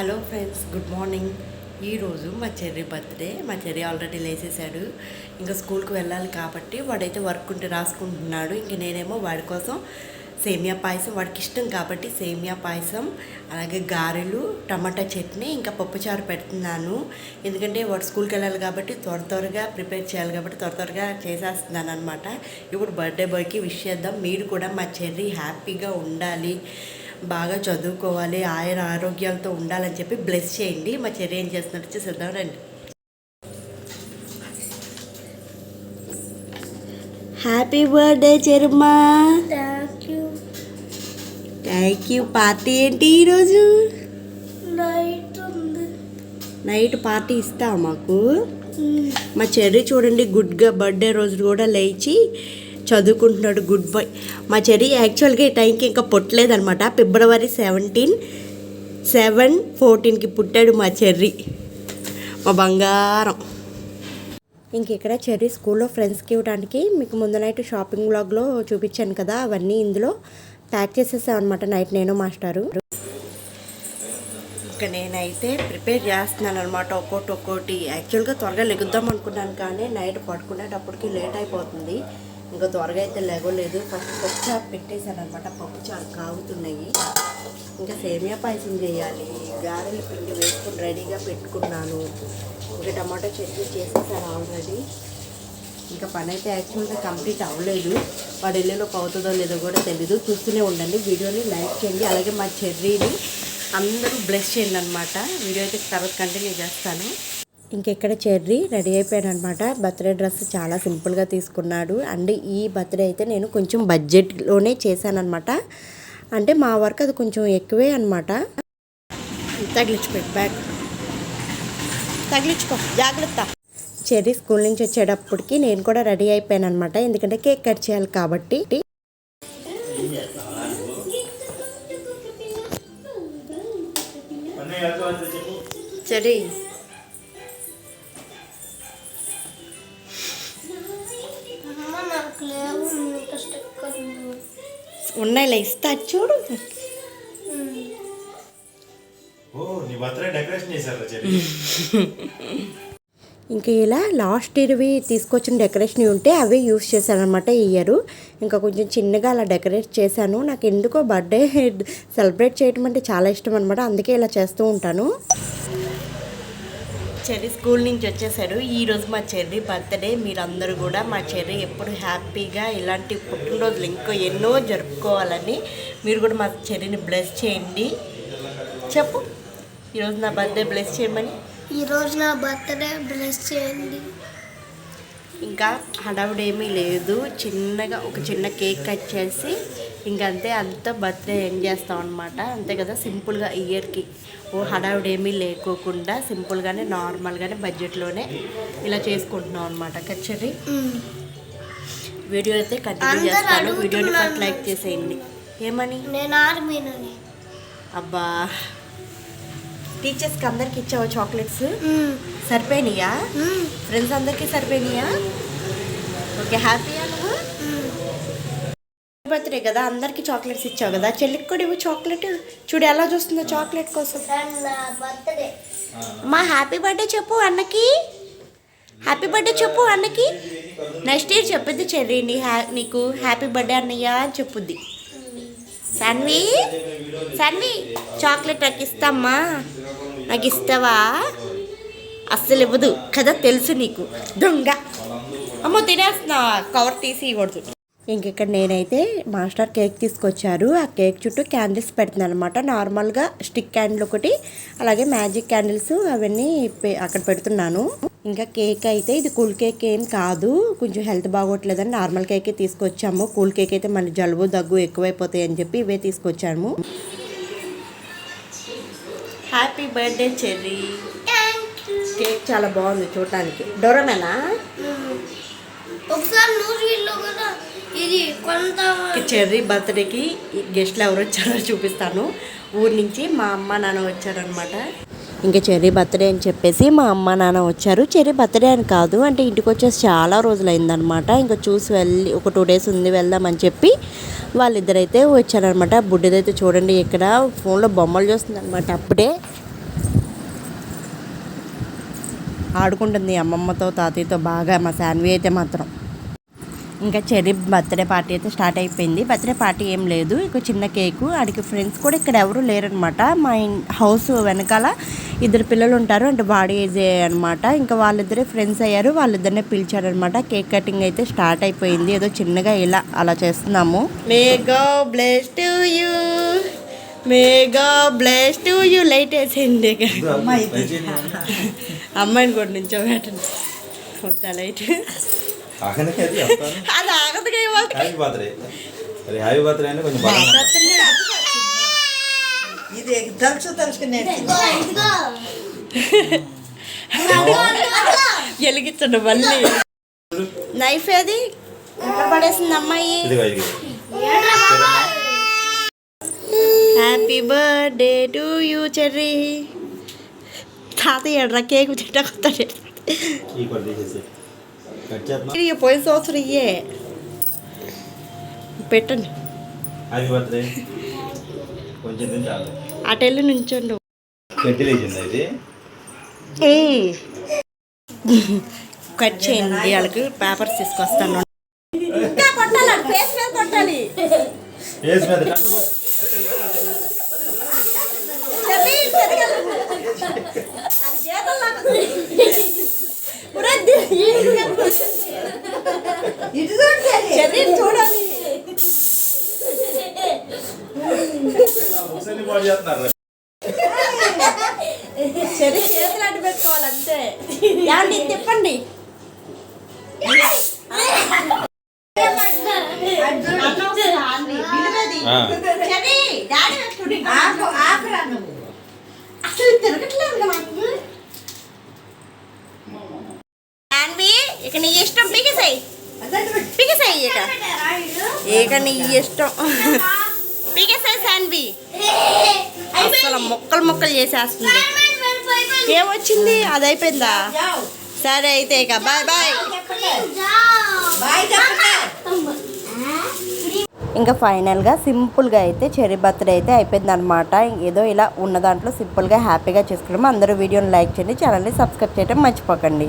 Hello friends good morning. ఈరోజు మా cherry birthday. మా చెర్రీ ఆల్రెడీ లేచేశాడు ఇంకా స్కూల్కి వెళ్ళాలి కాబట్టి వాడైతే వర్క్ ఉంటే రాసుకుంటున్నాడు. ఇంక నేనేమో వాడి కోసం సేమియా పాయసం వాడికి ఇష్టం కాబట్టి సేమియా పాయసం అలాగే గారెలు టమాటా చట్నీ ఇంకా పప్పుచారు పెడుతున్నాను. ఎందుకంటే వాడు స్కూల్కి వెళ్ళాలి కాబట్టి త్వర త్వరగా ప్రిపేర్ చేయాలి కాబట్టి త్వర త్వరగా చేసేస్తున్నాను అనమాట ఇప్పుడు బర్త్డే బాయ్కి విష్ చేద్దాం. మీరు కూడా మా చెర్రీ హ్యాపీగా ఉండాలి. బాగా చదువుకోవాలి ఆయన ఆరోగ్యాలతో ఉండాలని చెప్పి బ్లెస్ చేయండి. మా చెర్రీ ఏం చేస్తున్నట్టు చూసేద్దాం రండి. Happy birthday చెరుమా. Thank you thank you party ఏంటి ఈరోజు? నైట్ ఉంది. నైట్ పార్టీ ఇస్తావా మాకు? మా చెర్రీ చూడండి గుడ్గా బర్త్డే రోజు కూడా లేచి చదువుకుంటున్నాడు గుడ్ బాయ్ మా చెర్రీ యాక్చువల్గా ఈ టైంకి ఇంకా పుట్టలేదనమాట ఫిబ్రవరి సెవెంటీన్ సెవెన్ ఫోర్టీన్కి పుట్టాడు మా చెర్రీ. మా బంగారం. ఇంక ఇక్కడ చెర్రీ స్కూల్లో ఫ్రెండ్స్కి ఇవ్వడానికి మీకు ముందు నైట్ షాపింగ్ బ్లాగ్లో చూపించాను కదా అవన్నీ ఇందులో ప్యాక్ చేసేసామన్నమాట నైట్ నేను మాస్టారు ఇంకా నేనైతే ప్రిపేర్ చేస్తున్నాను అనమాట ఒక్కోటి. ఒక్కోటి యాక్చువల్గా త్వరగా లెగుద్దాం అనుకున్నాను కానీ నైట్ పడుకునేటప్పటికి లేట్ అయిపోతుంది. ఇంకా త్వరగా అయితే లెగలేదు ఫస్ట్ పప్పు చారు పెట్టేశాను అనమాట పప్పు చారు కాగుతున్నాయి. ఇంకా సేమియా పాయసం చేయాలి. గారెల పిండి వేసుకుని రెడీగా పెట్టుకున్నాను. ఇంకా టమాటో చట్నీ చేసేసాను ఆల్రెడీ. ఇంకా పని అయితే యాక్చువల్గా కంప్లీట్ అవ్వలేదు. వాడు వెళ్ళేలోపు అవుతుందో లేదో కూడా తెలీదు. చూస్తూనే ఉండండి. వీడియోని లైక్ చేయండి. అలాగే మా చెర్రీని అందరూ బ్లెస్ చేయండి అనమాట వీడియో అయితే తర్వాత కంటిన్యూ చేస్తాను. ఇంకెక్కడ చెర్రీ రెడీ అయిపోయాడు అనమాట బర్త్డే డ్రెస్ చాలా సింపుల్గా తీసుకున్నాడు. అండ్ ఈ బర్త్డే అయితే నేను కొంచెం బడ్జెట్లోనే చేశానమాట అంటే మా వర్క్ అది కొంచెం ఎక్కువే అనమాట. తగిలించుకోండి బ్యాగ్. తగిలించుకో జాగ్రత్త. చెర్రీ స్కూల్ నుంచి వచ్చేటప్పటికి నేను కూడా రెడీ అయిపోయాను అనమాట ఎందుకంటే కేక్ కట్ చేయాలి కాబట్టి. చెర్రీ. ఉన్నాయిలే ఇస్తా చూడు. ఇంకా ఇలా లాస్ట్ ఇయర్వి తీసుకొచ్చిన డెకరేషన్ ఉంటే అవే యూస్ చేశాను అనమాట ఈ ఇయర్. ఇంకా కొంచెం చిన్నగా అలా డెకరేట్ చేశాను. నాకు ఎందుకో బర్త్డే సెలబ్రేట్ చేయడం అంటే చాలా ఇష్టం అనమాట అందుకే ఇలా చేస్తూ ఉంటాను. చెర్రీ స్కూల్ నుంచి వచ్చేసాడు ఈరోజు మా చెర్రీ బర్త్డే. మీరందరూ కూడా మా చెర్రీ ఎప్పుడు హ్యాపీగా ఇలాంటి పుట్టినరోజులు ఇంకో ఎన్నో జరుపుకోవాలని మీరు కూడా మా చెర్రీని బ్లెస్ చేయండి. చెప్పు. ఈరోజు నా బర్త్డే బ్లెస్ చేయమని. ఈరోజు నా బర్త్డే బ్లెస్ చేయండి. ఇంకా హడావుడి ఏమీ లేదు. చిన్నగా ఒక చిన్న కేక్ కట్ చేసి ఇంకంతే అంత బర్త్డే ఎండ్ చేస్తాం అనమాట అంతే కదా సింపుల్గా ఇయర్కి. ఓ హడావుడి ఏమీ లేకోకుండా సింపుల్గానే నార్మల్గానే బడ్జెట్లోనే ఇలా చేసుకుంటున్నాం అనమాట కచ్చరి? వీడియో అయితే కంటిన్యూ చేస్తాను. వీడియోని ఫస్ట్. లైక్ చేసేయండి. ఏమని? నేను ఆర్మీనని. అబ్బా! టీచర్స్కి అందరికి ఇచ్చావా చాక్లెట్స్? సరిపోయినాయా? ఫ్రెండ్స్ అందరికీ సరిపోయినాయా? ఓకే హ్యాపీయా నువ్వు బర్త్డే కదా అందరికీ చాక్లెట్స్ ఇచ్చావు కదా. చెల్లికి కూడా ఇవ్వు చాక్లెట్. చూడు ఎలా చూస్తుందో చాక్లెట్ కోసం. మా హ్యాపీ బర్త్డే చెప్పు అన్నకి. హ్యాపీ బర్త్డే చెప్పు అన్నకి. నెక్స్ట్ ఇయర్ చెప్పుద్ది చెర్రీ నీ హ్యా నీకు హ్యాపీ బర్త్డే అన్నయ్య అని చెప్పుద్ది. సన్వి సన్వి చాక్లెట్ నాకు ఇస్తామ్మా నాకు ఇస్తావా అస్సలు ఇవ్వదు కదా తెలుసు నీకు. దొంగ. అమ్మో తినేస్తున్నావా కవర్ తీసి ఇవ్వకూడదు ఇంకెక్కడ నేనైతే మాస్టర్ కేక్ తీసుకొచ్చారు. ఆ కేక్ చుట్టూ క్యాండిల్స్ పెడుతున్నాను అనమాట నార్మల్గా స్టిక్ క్యాండిల్ ఒకటి అలాగే మ్యాజిక్ క్యాండిల్స్ అవన్నీ అక్కడ పెడుతున్నాను. ఇంకా కేక్ అయితే ఇది కూల్ కేక్ ఏం కాదు. కొంచెం హెల్త్ బాగోట్లేదని నార్మల్ కేకే తీసుకొచ్చాము. కూల్ కేక్ అయితే మన జలుబు దగ్గు ఎక్కువైపోతాయి అని చెప్పి ఇవే తీసుకొచ్చాము. Happy birthday cherry. కేక్ చాలా బాగుంది చూడటానికి. డోరమేనా ఒకసారి న్యూస్ వీడియో కూడా ఇది కొంత చెర్రీ బర్త్డేకి. గెస్ట్లు ఎవరు వచ్చారో చూపిస్తాను. ఊరి నుంచి మా అమ్మ నాన్న వచ్చారనమాట ఇంకా చెర్రీ బర్త్డే అని చెప్పేసి మా అమ్మ నాన్న వచ్చారు. చెర్రీ బర్త్డే అని కాదు అంటే ఇంటికి వచ్చేసి చాలా రోజులు అయిందనమాట ఇంకా చూసి వెళ్ళి ఒక టూ డేస్ ఉంది వెళ్దామని చెప్పి వాళ్ళిద్దరైతే వచ్చారనమాట బుడ్డిదైతే చూడండి ఇక్కడ ఫోన్లో బొమ్మలు చూస్తుంది అనమాట అప్పుడే. ఆడుకుంటుంది అమ్మమ్మతో తాతయ్యతో బాగా. మా శాన్వి అయితే మాత్రం. ఇంకా చెర్రీ బర్త్డే పార్టీ అయితే స్టార్ట్ అయిపోయింది. బర్త్డే పార్టీ ఏం లేదు. ఇక చిన్న కేకు ఆడికి ఫ్రెండ్స్ కూడా ఇక్కడ ఎవరు లేరనమాట మా ఇన్- హౌస్ వెనకాల ఇద్దరు పిల్లలు ఉంటారు. అంటే బాడీ ఏజ్ అనమాట ఇంకా వాళ్ళిద్దరే ఫ్రెండ్స్ అయ్యారు. వాళ్ళిద్దరినే పిలిచారనమాట కేక్ కటింగ్ అయితే స్టార్ట్ అయిపోయింది. ఏదో చిన్నగా ఇలా అలా చేస్తున్నాము. May God bless to you. May God bless to you. Light వేసేయండి అమ్మాయిని కూడా నుంచో పెట్టండి వద్దా లైట్ అది అది ఆగదుగా ఇవాళ హ్యాపీ బర్త్డే. మరి హ్యాపీ బర్త్డే అంటే కొంచెం బాగా ఇది తలుచు తలుచుకునే వెలిగించండి మళ్ళీ. నైఫ్ ఏది? ఎక్కడ పడేసింది అమ్మాయి? Happy birthday to you Cherry. తాతయ్య తీసేసి. కట్ చేస్తున్నా. పోయిన సంవత్సరం ఇయ్యే. పెట్టండి. అటెళ్ళి నుంచండు. కట్ చేయండి వాళ్ళకి పేపర్స్ తీసుకొస్తాను. కొట్టాలి ఫేస్ మీద కొట్టాలి ఏజ్ మీద కట్టు. చెర్రీ, చెరగలు. అది చేతులు లాగుతుంది. ఒరే, ది- ఇటు చూడండి చెర్రీ చూడాలి ముసలి పాడు చేస్తున్నారు. చేతులు అడ్డు పెట్టుకోవాలి అంతే. తిప్పండి. అసలు తిరగట్లేదు ఇక నీ ఇష్టం పీకేసాయి పీకేసాయి ఇక. ఇక నీ ఇష్టం. శాన్వి. అసలు మొక్కలు మొక్కలు చేసేస్తుంది. ఏమొచ్చింది? అది అయిపోయిందా. సరే అయితే ఇక బాయ్ బాయ్. ఇంకా ఫైనల్గా సింపుల్గా అయితే చెర్రీ బర్త్డే అయితే అయిపోయింది అనమాట ఏదో ఇలా ఉన్న దాంట్లో సింపుల్గా హ్యాపీగా చేసుకున్నాము అందరూ వీడియోని లైక్ చేయండి ఛానల్ని సబ్స్క్రైబ్ చేయడం మర్చిపోకండి.